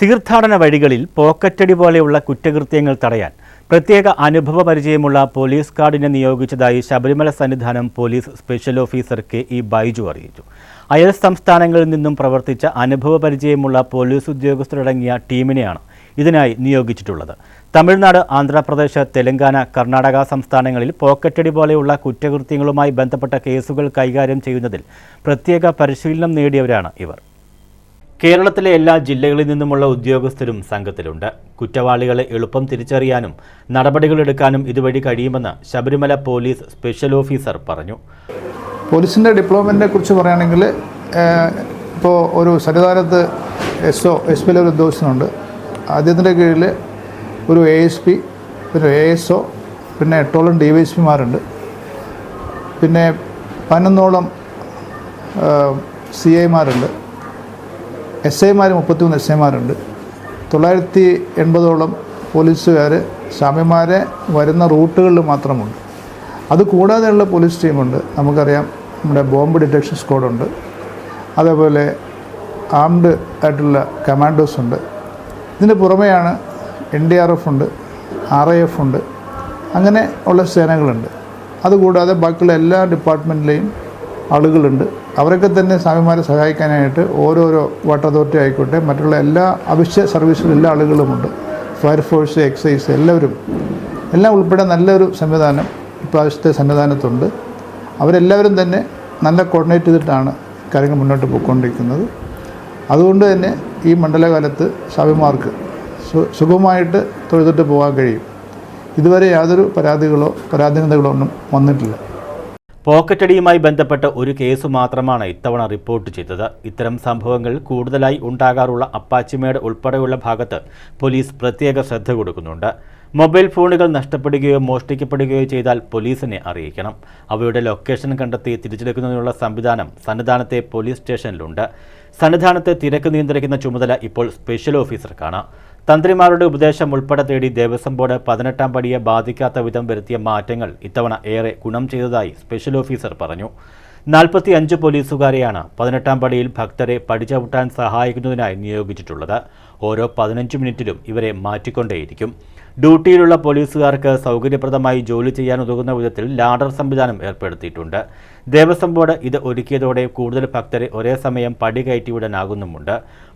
തീർത്ഥാടന വഴികളിൽ പോക്കറ്റടി പോലെയുള്ള കുറ്റകൃത്യങ്ങൾ തടയാൻ പ്രത്യേക അനുഭവ പരിചയമുള്ള പോലീസ് ഗാർഡിനെ നിയോഗിച്ചതായി Sabarimala Sannidhanam police special officer K E Baiju അറിയിച്ചു. അയൽ സംസ്ഥാനങ്ങളിൽ നിന്നും പ്രവർത്തിച്ച അനുഭവ പരിചയമുള്ള പോലീസ് ഉദ്യോഗസ്ഥരടങ്ങിയ ടീമിനെയാണ് ഇതിനായി നിയോഗിച്ചിട്ടുള്ളത്. തമിഴ്നാട് ആന്ധ്രാപ്രദേശ് തെലങ്കാന കർണാടക സംസ്ഥാനങ്ങളിൽ പോക്കറ്റടി പോലെയുള്ള കുറ്റകൃത്യങ്ങളുമായി ബന്ധപ്പെട്ട കേസുകൾ കൈകാര്യം ചെയ്യുന്നതിൽ പ്രത്യേക പരിശീലനം നേടിയവരാണ് ഇവർ. കേരളത്തിലെ എല്ലാ ജില്ലകളിൽ നിന്നുമുള്ള ഉദ്യോഗസ്ഥരും സംഘത്തിലുണ്ട്. കുറ്റവാളികളെ എളുപ്പം തിരിച്ചറിയാനും നടപടികളെടുക്കാനും ഇതുവഴി കഴിയുമെന്ന് ശബരിമല പോലീസ് സ്പെഷ്യൽ ഓഫീസർ പറഞ്ഞു. പോലീസിന്റെ ഡിപ്ലോയ്മെന്റിനെ കുറിച്ച് പറയുകയാണെങ്കിൽ ഇപ്പോൾ ഒരു സന്നിധാനത്ത് എസ് ഒ എസ് പി ഒരു ഉദ്യോഗസ്ഥനുണ്ട്. അദ്ദേഹത്തിന്റെ കീഴിൽ ഒരു എ എസ് പി പിന്നെ എ എസ് ഒ പിന്നെ എട്ടോളം ഡി വൈ എസ് പിമാരുണ്ട് പിന്നെ പതിനൊന്നോളം സി ഐമാരുണ്ട് എസ് ഐമാർ മുപ്പത്തിമൂന്ന് എസ് ഐമാരുണ്ട്. തൊള്ളായിരത്തി എൺപതോളം പോലീസുകാർ സ്വാമിമാരെ വരുന്ന റൂട്ടുകളിൽ മാത്രമുണ്ട്. അത് കൂടാതെയുള്ള പോലീസ് ടീമുണ്ട്. നമുക്കറിയാം നമ്മുടെ ബോംബ് ഡിറ്റക്ഷൻ സ്ക്വാഡുണ്ട്. അതേപോലെ ആംഡ് ആയിട്ടുള്ള കമാൻഡോസ് ഉണ്ട് ഇതിന് പുറമെയാണ് എൻ ഡി ആർ എഫ് ഉണ്ട് ആർ ഐ എഫ് ഉണ്ട് അങ്ങനെ ഉള്ള സേനകളുണ്ട്. അതുകൂടാതെ ബാക്കിയുള്ള എല്ലാ ഡിപ്പാർട്ട്മെന്റിലെയും ആളുകളുണ്ട്. അവരൊക്കെ തന്നെ സ്വാമിമാരെ സഹായിക്കാനായിട്ട് ഓരോരോ വാട്ടർ അതോറിറ്റി ആയിക്കോട്ടെ മറ്റുള്ള എല്ലാ അവശ്യ സർവീസിലുള്ള എല്ലാ ആളുകളുമുണ്ട്. ഫയർഫോഴ്സ് എക്സൈസ് എല്ലാവരും. എല്ലാം ഉൾപ്പെടെ നല്ലൊരു സംവിധാനം ഇപ്രാവശ്യത്തെ സന്നിധാനത്തുണ്ട് അവരെല്ലാവരും തന്നെ നല്ല കോർഡിനേറ്റ് ചെയ്തിട്ടാണ് കാര്യങ്ങൾ മുന്നോട്ട് പോയിക്കൊണ്ടിരിക്കുന്നത്. അതുകൊണ്ട് തന്നെ ഈ മണ്ഡലകാലത്ത് സ്വാമിമാർക്ക് സുഖമായിട്ട് തൊഴുതിട്ട് പോകാൻ കഴിയും. ഇതുവരെ യാതൊരു പരാതികളോ പരാധീനതകളോ ഒന്നും വന്നിട്ടില്ല. പോക്കറ്റടിയുമായി ബന്ധപ്പെട്ട ഒരു കേസ് മാത്രമാണ് ഇത്തവണ റിപ്പോർട്ട് ചെയ്തത്. ഇത്തരം സംഭവങ്ങൾ കൂടുതലായി ഉണ്ടാകാറുള്ള അപ്പാച്ചിമേട് ഉൾപ്പെടെയുള്ള ഭാഗത്ത് പോലീസ് പ്രത്യേക ശ്രദ്ധ കൊടുക്കുന്നുണ്ട്. മൊബൈൽ ഫോണുകൾ നഷ്ടപ്പെടുകയോ മോഷ്ടിക്കപ്പെടുകയോ ചെയ്താൽ പോലീസിനെ അറിയിക്കണം. അവയുടെ ലൊക്കേഷൻ കണ്ടെത്തി തിരിച്ചെടുക്കുന്നതിനുള്ള സംവിധാനം സന്നിധാനത്തെ പോലീസ് സ്റ്റേഷനിലുണ്ട്. സന്നിധാനത്തെ തിരക്ക് നിയന്ത്രിക്കുന്ന ചുമതല ഇപ്പോൾ സ്പെഷ്യൽ ഓഫീസർക്കാണ്. തന്ത്രിമാരുടെ ഉപദേശം ഉൾപ്പെടെ തേടി ദേവസ്വം ബോർഡ് പതിനെട്ടാം പടിയെ ബാധിക്കാത്ത വിധം വരുത്തിയ മാറ്റങ്ങൾ ഇത്തവണ ഏറെ ഗുണം ചെയ്തതായി സ്പെഷ്യൽ ഓഫീസർ പറഞ്ഞു. നാൽപ്പത്തി അഞ്ച് പോലീസുകാരെയാണ് പതിനെട്ടാം പടിയിൽ ഭക്തരെ പടിചവിട്ടാൻ സഹായിക്കുന്നതിനായി നിയോഗിച്ചിട്ടുള്ളത്. ഓരോ പതിനഞ്ച് മിനിറ്റിലും ഇവരെ മാറ്റിക്കൊണ്ടേയിരിക്കും. ഡ്യൂട്ടിയിലുള്ള പോലീസുകാർക്ക് സൗകര്യപ്രദമായി ജോലി ചെയ്യാൻ ഉതകുന്ന വിധത്തിൽ ലാഡർ സംവിധാനം ഏർപ്പെടുത്തിയിട്ടുണ്ട്. ദേവസ്വം ബോർഡ് ഇത് ഒരുക്കിയതോടെ കൂടുതൽ ഭക്തരെ ഒരേ സമയം പടി കയറ്റിവിടാനാകുന്നുമുണ്ട്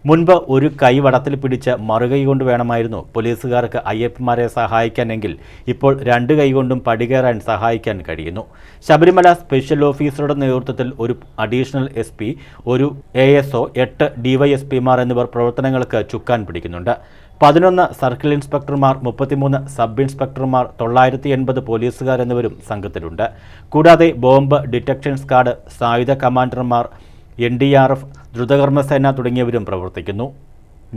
മുൻപ് ഒരു കൈ വടത്തിൽ പിടിച്ച് മറുകൈ കൊണ്ട് വേണമായിരുന്നു പോലീസുകാർക്ക് അയ്യപ്പന്മാരെ സഹായിക്കാനെങ്കിൽ ഇപ്പോൾ രണ്ട് കൈകൊണ്ടും പടി കയറാൻ സഹായിക്കാൻ കഴിയുന്നു. ശബരിമല സ്പെഷ്യൽ ഓഫീസറുടെ നേതൃത്വത്തിൽ ഒരു അഡീഷണൽ എസ് ഒരു എ എസ് ഒ എട്ട് ഡിവൈഎസ്പിമാർ എന്നിവർ പ്രവർത്തനങ്ങൾക്ക് ചുക്കാൻ പിടിക്കുന്നുണ്ട്. പതിനൊന്ന് സർക്കിൾ ഇൻസ്പെക്ടർമാർ മുപ്പത്തിമൂന്ന് സബ് ഇൻസ്പെക്ടർമാർ തൊള്ളായിരത്തി എൺപത് പോലീസുകാർ എന്നിവരും സംഘത്തിലുണ്ട്. കൂടാതെ ബോംബ് ഡിറ്റക്ഷൻ സ്ക്വാഡ് സായുധ കമാൻഡർമാർ എൻ ഡി ആർ എഫ് ദ്രുതകർമ്മസേന തുടങ്ങിയവരും പ്രവർത്തിക്കുന്നു.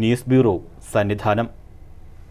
News bureau Sannidhanam.